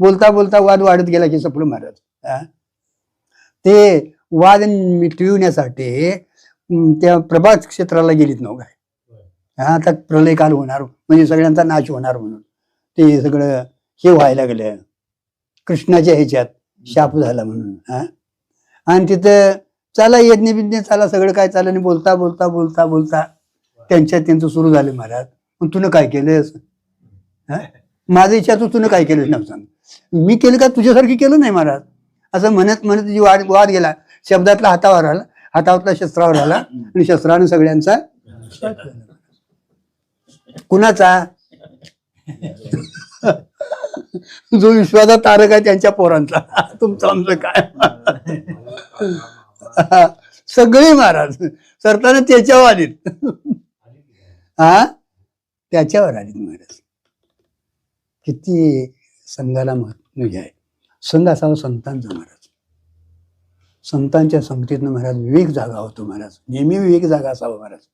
बोलता बोलता वाद वाढत गेला की सपडू महाराज. ते वाद मिटविण्यासाठी त्या प्रभात क्षेत्राला गेलीत नव काय? हा आता प्रलय काल होणार म्हणजे सगळ्यांचा नाश होणार म्हणून. ते सगळं हे व्हायला लागलं. कृष्णाच्या ह्याच्यात शाप झाला म्हणून हा? आणि तिथं चला यज्ञ बिज्ञ चला सगळं काय चाललं आणि बोलता बोलता बोलता बोलता त्यांच्यात त्यांचं सुरू झालं महाराज. मग तुनं काय केलंस? हा? माझं इच्छा तू तुनं काय केलं ना सांग. मी केलं का तुझ्यासारखी केलं नाही महाराज? असं म्हणत म्हणत जी वाद वाद गेला शब्दातला हातावर आला हातावरला शस्त्रावर आला आणि शस्त्रानं सगळ्यांचा कुणाचा? जो विश्वाचा तारक आहे त्यांच्या पोरांचा. तुमचं आमचं काय? सगळे महाराज. सरताना त्याच्यावर आलीत. हा? त्याच्यावर आलीत महाराज. किती संघाला महत्त्व हे आहे संघ असावा संतांचा महाराज. संतांच्या संगतीतनं महाराज विवेक जागा होतो महाराज. नेहमी विवेक जागा असावा महाराज.